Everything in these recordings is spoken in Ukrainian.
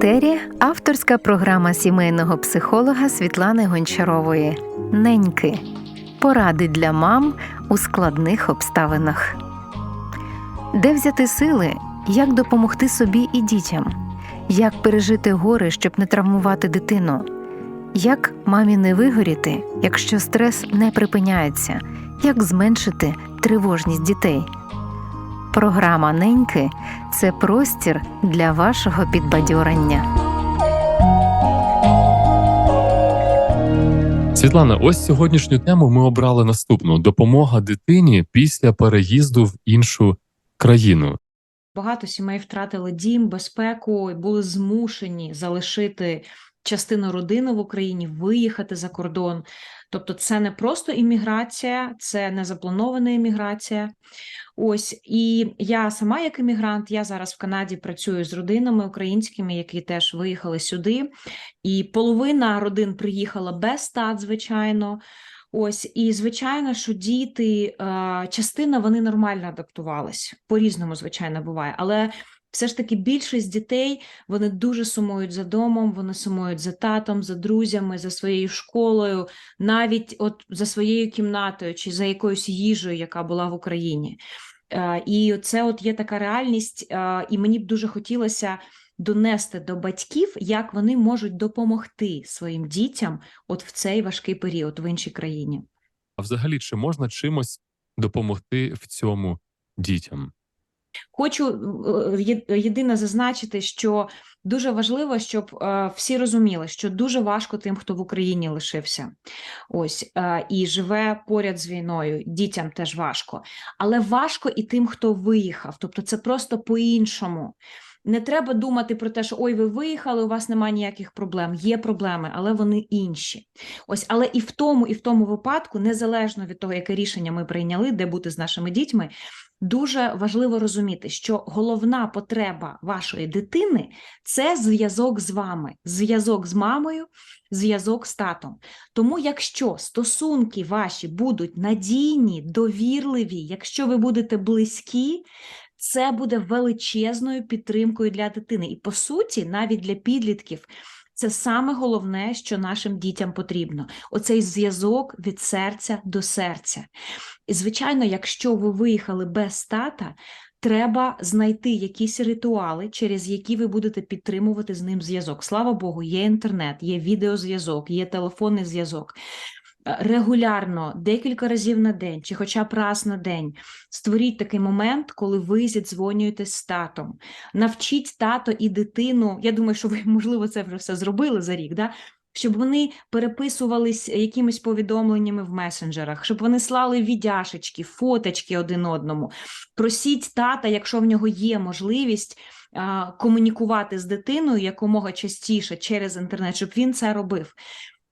етері авторська програма сімейного психолога Світлани Гончарової Неньки. Поради для мам у складних обставинах. Де взяти сили, як допомогти собі і дітям, як пережити горе, щоб не травмувати дитину, як мамі не вигоріти, якщо стрес не припиняється, як зменшити тривожність дітей. Програма Неньки це простір для вашого підбадьорення. Світлана, ось сьогоднішню тему ми обрали наступну: допомога дитині після переїзду в іншу країну. Багато сімей втратили дім, безпеку і були змушені залишити частину родини в Україні, виїхати за кордон. Тобто, це не просто імміграція, це не запланована імміграція. Ось і я сама, як іммігрант, я зараз в Канаді працюю з родинами українськими, які теж виїхали сюди. І половина родин приїхала без стат, звичайно. Ось, і звичайно, що діти, е, частина вони нормально адаптувались. По-різному, звичайно, буває. Але все ж таки більшість дітей вони дуже сумують за домом, вони сумують за татом, за друзями, за своєю школою, навіть от за своєю кімнатою чи за якоюсь їжею, яка була в Україні. Е, І це от є така реальність, е, і мені б дуже хотілося донести до батьків, як вони можуть допомогти своїм дітям от в цей важкий період в іншій країні. А взагалі, чи можна чимось допомогти в цьому дітям? Хочу е, єдине зазначити, що дуже важливо, щоб е, всі розуміли, що дуже важко тим, хто в Україні лишився. Ось е, і живе поряд з війною. Дітям теж важко, але важко і тим, хто виїхав. Тобто, це просто по-іншому. Не треба думати про те, що ой, ви виїхали, у вас немає ніяких проблем. Є проблеми, але вони інші. Ось, але і в тому, і в тому випадку, незалежно від того, яке рішення ми прийняли, де бути з нашими дітьми, дуже важливо розуміти, що головна потреба вашої дитини це зв'язок з вами, зв'язок з мамою, зв'язок з татом. Тому, якщо стосунки ваші будуть надійні, довірливі, якщо ви будете близькі, це буде величезною підтримкою для дитини. І по суті, навіть для підлітків. Це саме головне, що нашим дітям потрібно: оцей зв'язок від серця до серця. І, звичайно, якщо ви виїхали без тата, треба знайти якісь ритуали, через які ви будете підтримувати з ним зв'язок. Слава Богу, є інтернет, є відеозв'язок, є телефонний зв'язок. Е, Регулярно, декілька разів на день, чи хоча б раз на день, створіть такий момент, коли ви зідзвонюєтесь з татом. Навчіть тато і дитину. Я думаю, що ви, можливо, це вже все зробили за рік. Да? щоб вони переписувались якимись повідомленнями в месенджерах, щоб вони слали віддяшечки, фоточки один одному. Просіть тата, якщо в нього є можливість комунікувати з дитиною якомога частіше через інтернет, щоб він це робив.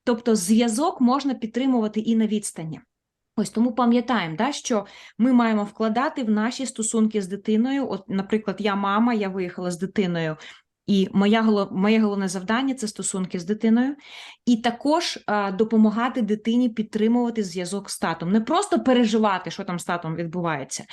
Тобто, зв'язок можна підтримувати і на відстані. Ось тому пам'ятаємо, да, що ми маємо вкладати в наші стосунки з дитиною. От, наприклад, я мама, я виїхала з дитиною і моя моє головне завдання це стосунки з дитиною, і також а, допомагати дитині підтримувати зв'язок з татом. Не просто переживати, що там з татом відбувається,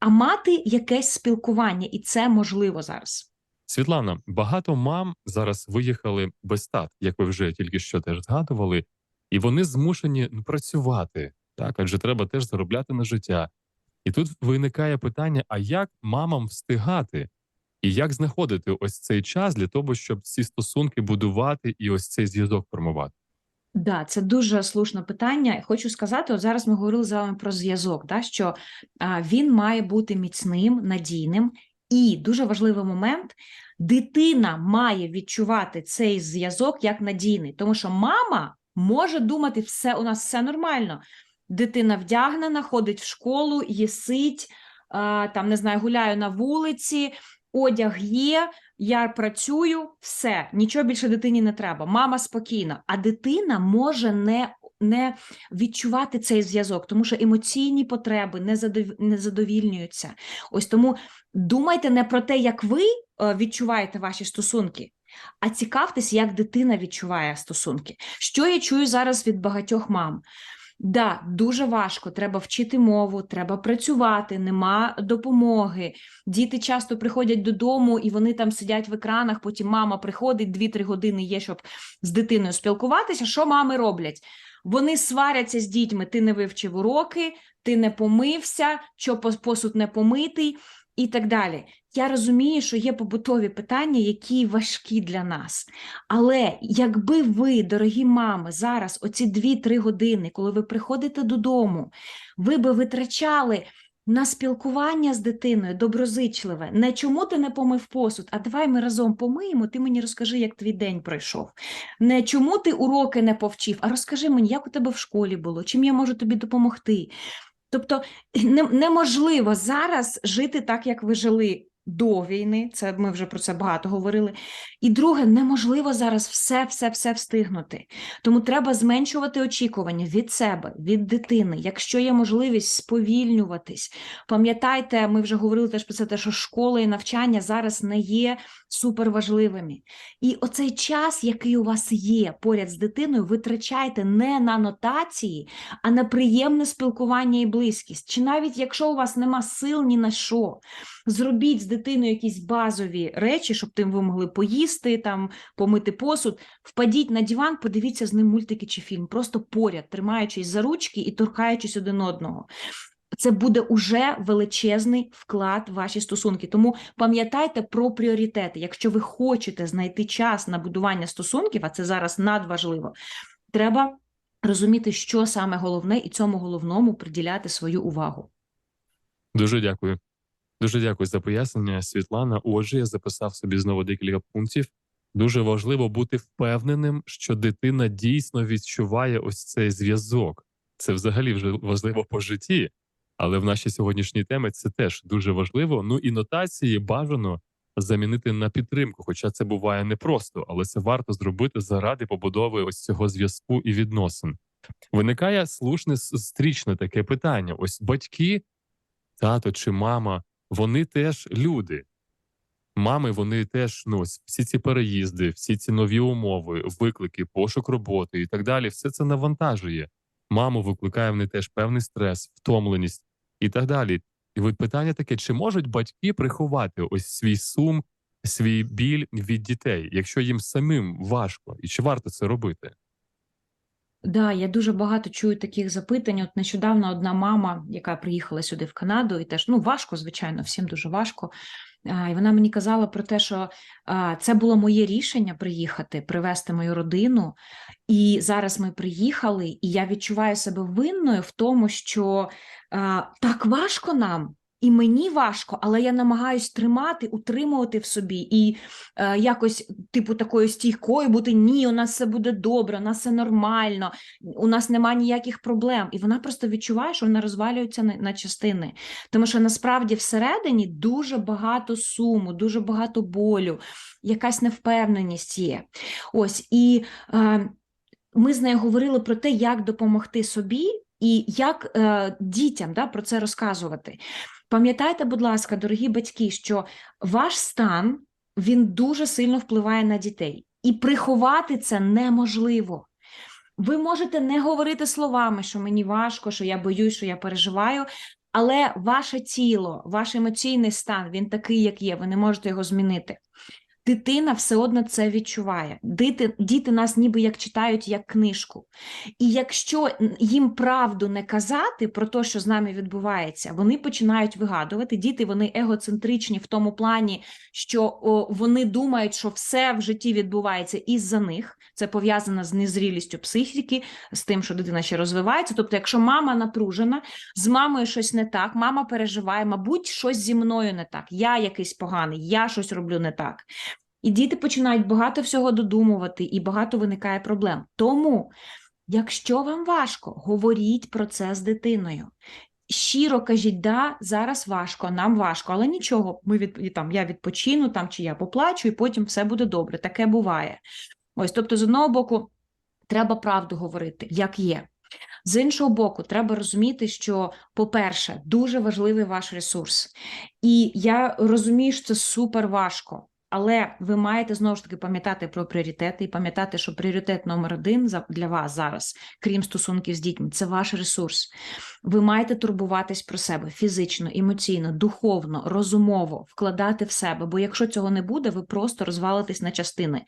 а мати якесь спілкування, і це можливо зараз. Світлана, багато мам зараз виїхали без тат, як ви вже тільки що теж згадували, і вони змушені ну, працювати, так адже треба теж заробляти на життя. І тут виникає питання: а як мамам встигати? І як знаходити ось цей час для того, щоб ці стосунки будувати і ось цей зв'язок формувати? Да, це дуже слушне питання. Хочу сказати, от зараз ми говорили з вами про зв'язок, да, що а, він має бути міцним, надійним, і дуже важливий момент: дитина має відчувати цей зв'язок як надійний, тому що мама може думати, все у нас все нормально. Дитина вдягнена, ходить в школу, їсить, там не знаю, гуляю на вулиці, одяг є, я працюю, все, нічого більше дитині не треба. Мама спокійна, а дитина може не, не відчувати цей зв'язок, тому що емоційні потреби не, задов... не задовільнюються. Ось тому думайте не про те, як ви е, відчуваєте ваші стосунки. А цікавтесь, як дитина відчуває стосунки. Що я чую зараз від багатьох мам? Да, дуже важко. Треба вчити мову, треба працювати, нема допомоги. Діти часто приходять додому і вони там сидять в екранах. Потім мама приходить 2-3 години є, щоб з дитиною спілкуватися. Що мами роблять? Вони сваряться з дітьми. Ти не вивчив уроки, ти не помився, що посуд не помитий і так далі. Я розумію, що є побутові питання, які важкі для нас. Але якби ви, дорогі мами, зараз оці 2-3 години, коли ви приходите додому, ви би витрачали на спілкування з дитиною доброзичливе, не чому ти не помив посуд, а давай ми разом помиємо, ти мені розкажи, як твій день пройшов. Не чому ти уроки не повчив, а розкажи мені, як у тебе в школі було, чим я можу тобі допомогти. Тобто неможливо зараз жити так, як ви жили до війни. Це ми вже про це багато говорили. І друге, неможливо зараз все, все, все встигнути. Тому треба зменшувати очікування від себе, від дитини. Якщо є можливість сповільнюватись, пам'ятайте, ми вже говорили теж про це, те, що школа і навчання зараз не є суперважливими. І оцей час, який у вас є поряд з дитиною, витрачайте не на нотації, а на приємне спілкування і близькість. Чи навіть якщо у вас нема сил ні на що, зробіть з дитиною якісь базові речі, щоб тим ви могли поїсти, там, помити посуд, впадіть на диван, подивіться з ним мультики чи фільм, просто поряд, тримаючись за ручки і торкаючись один одного. Це буде уже величезний вклад в ваші стосунки. Тому пам'ятайте про пріоритети. Якщо ви хочете знайти час на будування стосунків, а це зараз надважливо, треба розуміти, що саме головне, і цьому головному приділяти свою увагу. Дуже дякую. Дуже дякую за пояснення, Світлана. Отже, я записав собі знову декілька пунктів. Дуже важливо бути впевненим, що дитина дійсно відчуває ось цей зв'язок. Це взагалі вже важливо по житті, але в нашій сьогоднішній темі це теж дуже важливо. Ну і нотації бажано замінити на підтримку, хоча це буває непросто, але це варто зробити заради побудови ось цього зв'язку і відносин. Виникає слушне стрічне таке питання: ось батьки, тато чи мама, вони теж люди. Мами, вони теж ну, всі ці переїзди, всі ці нові умови, виклики, пошук роботи і так далі. Все це навантажує. Маму викликає в неї теж певний стрес, втомленість і так далі. І от питання таке: чи можуть батьки приховати ось свій сум, свій біль від дітей, якщо їм самим важко, і чи варто це робити? Да, я дуже багато чую таких запитань. От нещодавно одна мама, яка приїхала сюди в Канаду, і теж ну важко, звичайно, всім дуже важко. І вона мені казала про те, що це було моє рішення приїхати, привезти мою родину. І зараз ми приїхали, і я відчуваю себе винною в тому, що так важко нам. І мені важко, але я намагаюсь тримати, утримувати в собі і е, якось, типу, такою стійкою бути ні, у нас все буде добре, у нас все нормально, у нас немає ніяких проблем. І вона просто відчуває, що вона розвалюється на, на частини. Тому що насправді всередині дуже багато суму, дуже багато болю, якась невпевненість є. Ось і е, ми з нею говорили про те, як допомогти собі і як е, дітям да, про це розказувати. Пам'ятайте, будь ласка, дорогі батьки, що ваш стан він дуже сильно впливає на дітей, і приховати це неможливо. Ви можете не говорити словами, що мені важко, що я боюсь, що я переживаю, але ваше тіло, ваш емоційний стан, він такий, як є, ви не можете його змінити. Дитина все одно це відчуває. Діти, діти нас ніби як читають як книжку. І якщо їм правду не казати про те, що з нами відбувається, вони починають вигадувати. Діти вони егоцентричні в тому плані, що вони думають, що все в житті відбувається із-за них. Це пов'язано з незрілістю психіки, з тим, що дитина ще розвивається. Тобто, якщо мама напружена, з мамою щось не так, мама переживає, мабуть, щось зі мною не так. Я якийсь поганий, я щось роблю не так. І діти починають багато всього додумувати, і багато виникає проблем. Тому, якщо вам важко, говоріть про це з дитиною. Щиро кажіть, да, зараз важко, нам важко, але нічого, ми від, там, я відпочину там, чи я поплачу, і потім все буде добре. Таке буває. Ось, тобто, з одного боку, треба правду говорити, як є. З іншого боку, треба розуміти, що, по-перше, дуже важливий ваш ресурс. І я розумію, що це супер важко. Але ви маєте знову ж таки пам'ятати про пріоритети і пам'ятати, що пріоритет номер один для вас зараз, крім стосунків з дітьми, це ваш ресурс. Ви маєте турбуватись про себе фізично, емоційно, духовно, розумово, вкладати в себе. Бо якщо цього не буде, ви просто розвалитесь на частини.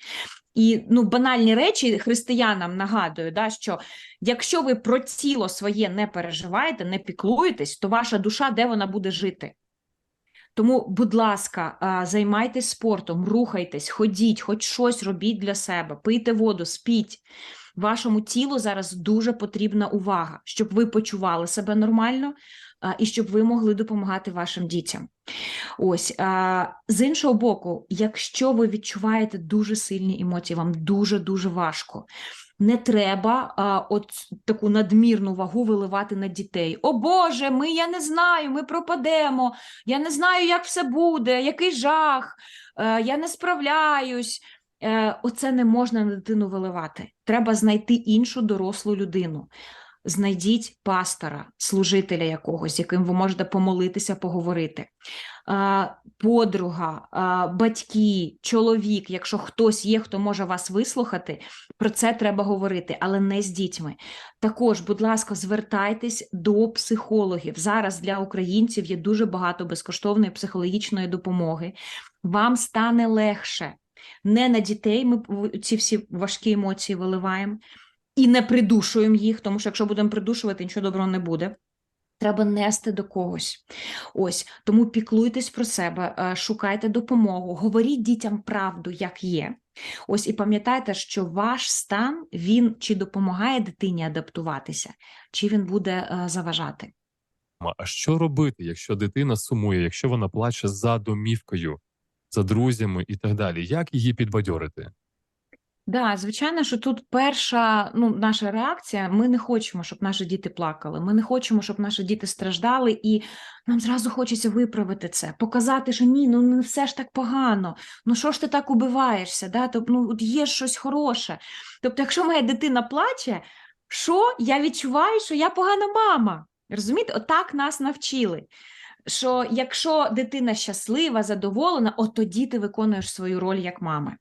І ну, банальні речі християнам нагадую, да, що якщо ви про тіло своє не переживаєте, не піклуєтесь, то ваша душа де вона буде жити? Тому, будь ласка, займайтесь спортом, рухайтесь, ходіть, хоч щось робіть для себе, пийте воду, спіть. Вашому тілу зараз дуже потрібна увага, щоб ви почували себе нормально і щоб ви могли допомагати вашим дітям. Ось з іншого боку, якщо ви відчуваєте дуже сильні емоції, вам дуже дуже важко. Не треба а, от таку надмірну вагу виливати на дітей. О Боже, ми я не знаю, ми пропадемо. Я не знаю, як все буде, який жах, е, я не справляюсь. Е, Оце не можна на дитину виливати. Треба знайти іншу дорослу людину. Знайдіть пастора, служителя якогось, яким ви можете помолитися, поговорити. Подруга, батьки, чоловік, якщо хтось є, хто може вас вислухати, про це треба говорити, але не з дітьми. Також, будь ласка, звертайтесь до психологів. Зараз для українців є дуже багато безкоштовної психологічної допомоги. Вам стане легше. Не на дітей ми ці всі важкі емоції виливаємо і не придушуємо їх, тому що якщо будемо придушувати, нічого доброго не буде. Треба нести до когось. Ось тому піклуйтесь про себе, е, шукайте допомогу, говоріть дітям правду, як є. Ось і пам'ятайте, що ваш стан він чи допомагає дитині адаптуватися, чи він буде е, заважати. А що робити, якщо дитина сумує, якщо вона плаче за домівкою, за друзями і так далі? Як її підбадьорити? Да, звичайно, що тут перша ну, наша реакція: ми не хочемо, щоб наші діти плакали. Ми не хочемо, щоб наші діти страждали, і нам зразу хочеться виправити це, показати, що ні, ну не все ж так погано. Ну що ж ти так убиваєшся? Да? Тобто, ну, от є щось хороше. Тобто, якщо моя дитина плаче, що я відчуваю, що я погана мама. Розумієте, отак нас навчили. Що якщо дитина щаслива, задоволена, от тоді ти виконуєш свою роль як мами.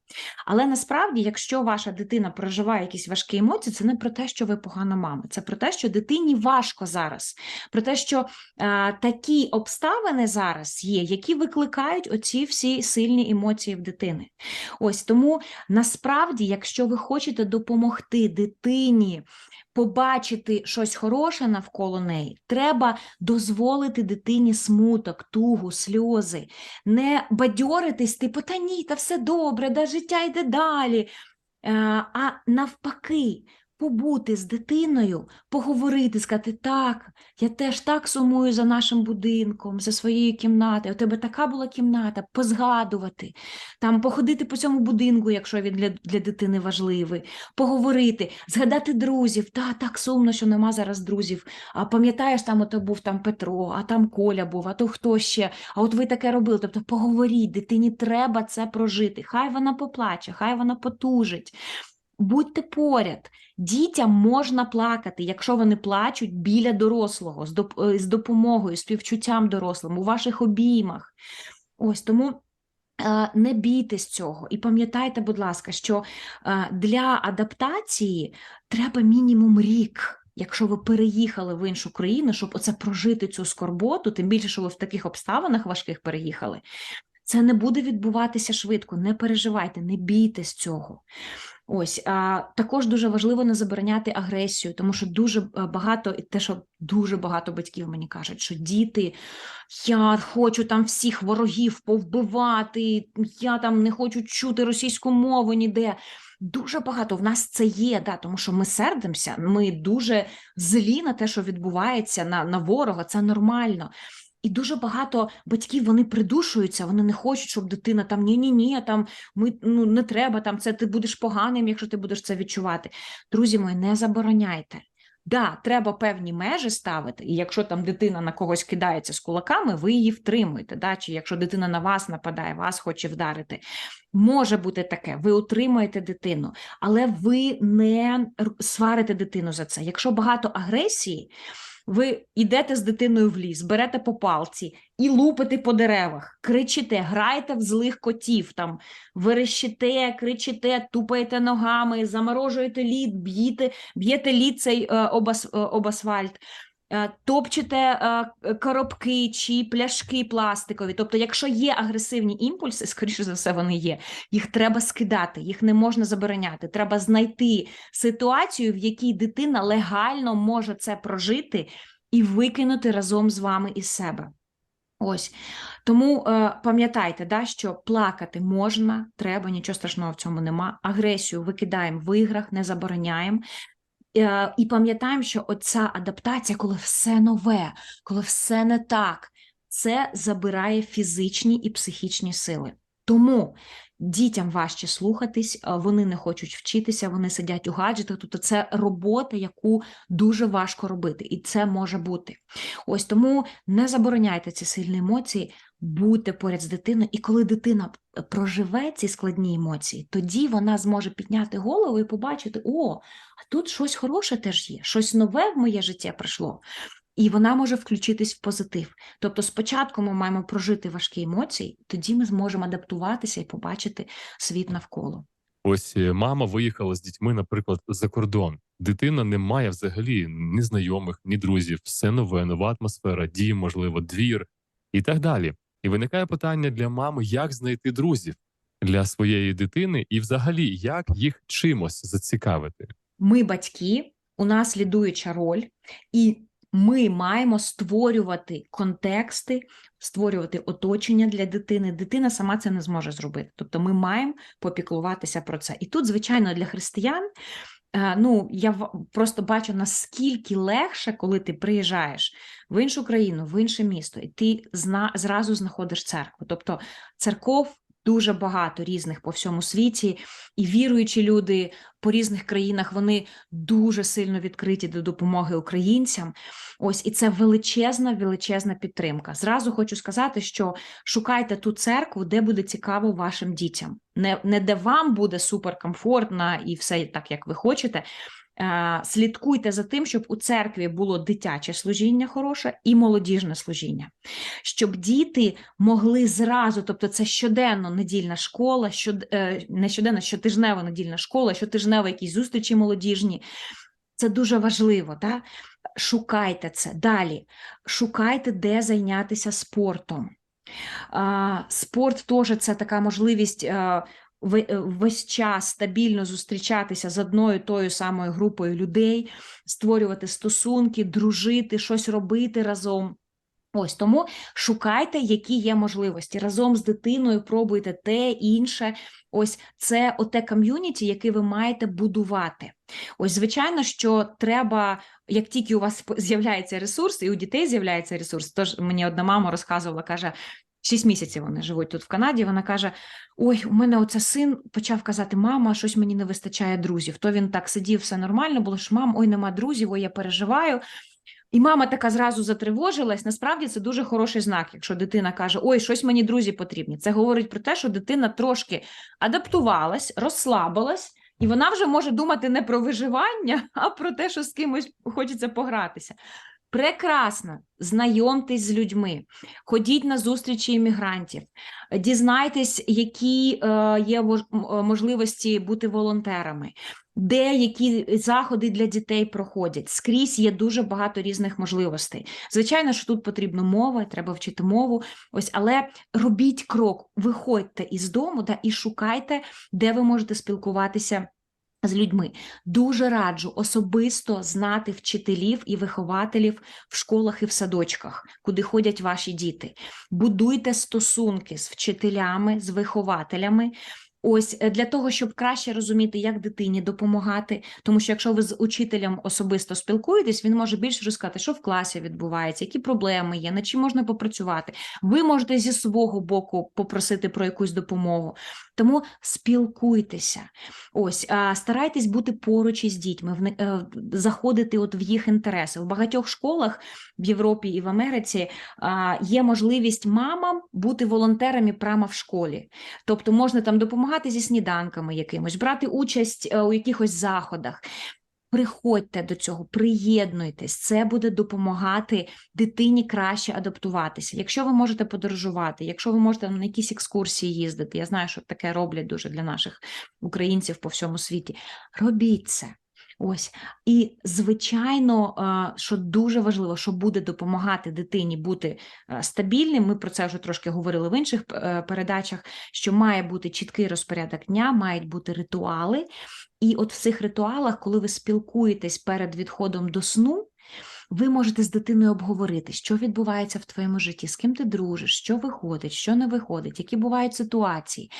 Але насправді, якщо ваша дитина проживає якісь важкі емоції, це не про те, що ви погана мама, це про те, що дитині важко зараз, про те, що е, такі обставини зараз є, які викликають оці всі сильні емоції в дитини. Ось тому насправді, якщо ви хочете допомогти дитині. Побачити щось хороше навколо неї, треба дозволити дитині смуток, тугу, сльози, не бадьоритись, типу, та ні, та все добре, да життя йде далі. Е, А навпаки, побути з дитиною, поговорити, сказати, так, я теж так сумую за нашим будинком, за своєю кімнатою. У тебе така була кімната, позгадувати, там походити по цьому будинку, якщо він для, для дитини важливий, поговорити, згадати друзів. Та, так сумно, що нема зараз друзів. А пам'ятаєш, там ото був там Петро, а там Коля був, а то хто ще? А от ви таке робили. Тобто поговоріть, дитині треба це прожити. Хай вона поплаче, хай вона потужить. Будьте поряд. Дітям можна плакати, якщо вони плачуть біля дорослого, з, е, допомогою, співчуттям дорослим, у ваших обіймах. Ось тому е, не бійтесь цього. І пам'ятайте, будь ласка, що е, для адаптації треба мінімум рік. Якщо ви переїхали в іншу країну, щоб оце прожити цю скорботу, тим більше, що ви в таких обставинах важких переїхали, це не буде відбуватися швидко. Не переживайте, не бійтесь цього. Ось а, також дуже важливо не забороняти агресію, тому що дуже е, багато, і те, що дуже багато батьків мені кажуть, що діти, я хочу там всіх ворогів повбивати, я там не хочу чути російську мову ніде. Дуже багато в нас це є, да, тому що ми сердимося, ми дуже злі на те, що відбувається на, на ворога, це нормально. І дуже багато батьків вони придушуються, вони не хочуть, щоб дитина там ні-ні, ні, там ми ну не треба там це. Ти будеш поганим, якщо ти будеш це відчувати. Друзі мої, не забороняйте. Да, треба певні межі ставити, і якщо там дитина на когось кидається з кулаками, ви її втримуєте. Да? Чи якщо дитина на вас нападає, вас хоче вдарити. Може бути таке, ви утримуєте дитину, але ви не сварите дитину за це. Якщо багато агресії, ви йдете з дитиною в ліс, берете по палці і лупите по деревах, кричите, граєте в злих котів, там верещите, кричите, тупаєте ногами, заморожуєте лід, б'єте, б'єте лід цей е, е, об асфальт. Е, Топчете е, коробки чи пляшки пластикові. Тобто, якщо є агресивні імпульси, скоріше за все, вони є, їх треба скидати, їх не можна забороняти. Треба знайти ситуацію, в якій дитина легально може це прожити і викинути разом з вами із себе. Ось тому е, пам'ятайте, да, що плакати можна, треба, нічого страшного в цьому нема. Агресію викидаємо в іграх, не забороняємо. Е, і пам'ятаємо, що оця адаптація, коли все нове, коли все не так, це забирає фізичні і психічні сили. Тому дітям важче слухатись, вони не хочуть вчитися, вони сидять у гаджетах. Тобто це робота, яку дуже важко робити, і це може бути. Ось тому не забороняйте ці сильні емоції, будьте поряд з дитиною, і коли дитина проживе ці складні емоції, тоді вона зможе підняти голову і побачити: о, а тут щось хороше теж є, щось нове в моє життя прийшло. І вона може включитись в позитив. Тобто, спочатку ми маємо прожити важкі емоції, тоді ми зможемо адаптуватися і побачити світ навколо. Ось е, мама виїхала з дітьми, наприклад, за кордон. Дитина не має взагалі ні знайомих, ні друзів, все нове, нова атмосфера, дім, можливо, двір і так далі. І виникає питання для мами, як знайти друзів для своєї дитини, і взагалі як їх чимось зацікавити. Ми батьки, у нас лідуюча роль, і ми маємо створювати контексти, створювати оточення для дитини. Дитина сама це не зможе зробити. Тобто ми маємо попіклуватися про це. І тут, звичайно, для християн. е, Ну, я просто бачу, наскільки легше, коли ти приїжджаєш в іншу країну, в інше місто, і ти зна, зразу знаходиш церкву. Тобто церков дуже багато різних по всьому світі, і віруючі люди по різних країнах вони дуже сильно відкриті до допомоги українцям. Ось і це величезна, величезна підтримка. Зразу хочу сказати, що шукайте ту церкву, де буде цікаво вашим дітям. Не, не де вам буде суперкомфортно і все так, як ви хочете. Е, Слідкуйте за тим, щоб у церкві було дитяче служіння хороше і молодіжне служіння, щоб діти могли зразу, тобто це щоденно недільна школа, щод, е, не щоденно, щотижнева недільна школа, щотижнева якісь зустрічі молодіжні. Це дуже важливо, так? Шукайте це. Далі. Шукайте, де зайнятися спортом. Спорт теж це така можливість е, весь час стабільно зустрічатися з одною тою самою групою людей, створювати стосунки, дружити, щось робити разом. Ось тому шукайте, які є можливості. Разом з дитиною пробуйте те, інше. Ось це оте ком'юніті, яке ви маєте будувати. Ось, звичайно, що треба, як тільки у вас з'являється ресурс, і у дітей з'являється ресурс. Тож мені одна мама розказувала, каже. Шість місяців вони живуть тут в Канаді. Вона каже: Ой, у мене оце син почав казати: мама, щось мені не вистачає друзів. То він так сидів, все нормально було, що мам, ой, нема друзів, ой, я переживаю. І мама така зразу затривожилась. Насправді це дуже хороший знак, якщо дитина каже: Ой, щось мені друзі потрібні. Це говорить про те, що дитина трошки адаптувалась, розслабилась, і вона вже може думати не про виживання, а про те, що з кимось хочеться погратися. Прекрасно, знайомтесь з людьми, ходіть на зустрічі іммігрантів, дізнайтесь, які е, є е, можливості бути волонтерами, де які заходи для дітей проходять. Скрізь є дуже багато різних можливостей. Звичайно, що тут потрібна мова, треба вчити мову. Ось, але робіть крок, виходьте із дому да, і шукайте, де ви можете спілкуватися. З людьми дуже раджу особисто знати вчителів і вихователів в школах і в садочках, куди ходять ваші діти. Будуйте стосунки з вчителями, з вихователями. Ось е, для того, щоб краще розуміти, як дитині допомагати, тому що якщо ви з учителем особисто спілкуєтесь, він може більше розказати, що в класі відбувається, які проблеми є, над чим можна попрацювати. Ви можете зі свого боку попросити про якусь допомогу. Тому спілкуйтеся. Ось старайтесь бути поруч із дітьми, е, заходити от в їх інтереси. В багатьох школах в Європі і в Америці є можливість мамам бути волонтерами прямо в школі. Тобто можна там допомагати зі сніданками якимось, брати участь е, у якихось заходах. Приходьте до цього, приєднуйтесь, це буде допомагати дитині краще адаптуватися. Якщо ви можете подорожувати, якщо ви можете на якісь екскурсії їздити, я знаю, що таке роблять дуже для наших українців по всьому світі. Робіть це. Ось і звичайно, е, що дуже важливо, що буде допомагати дитині бути е, стабільним. Ми про це вже трошки говорили в інших е, передачах. Що має бути чіткий розпорядок дня, мають бути ритуали. І от в цих ритуалах, коли ви спілкуєтесь перед відходом до сну, ви можете з дитиною обговорити, що відбувається в твоєму житті, з ким ти дружиш, що виходить, що не виходить, які бувають ситуації.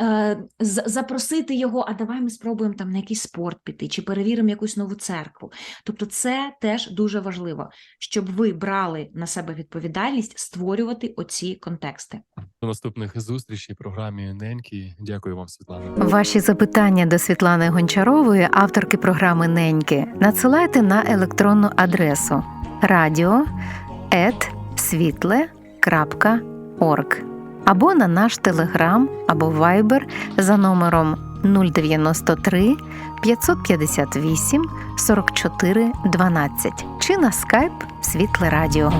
Е, Запросити його, а давай ми спробуємо там на якийсь спорт піти, чи перевіримо якусь нову церкву. Тобто, це теж дуже важливо, щоб ви брали на себе відповідальність створювати оці контексти. До наступних зустрічей програмі Неньки. Дякую вам, Світлана. Ваші запитання до Світлани Гончарової, авторки програми Неньки, надсилайте на електронну адресу radio.світле.орг або на наш телеграм або вайбер за номером 093 558 44 12 чи на скайп Світле Радіо.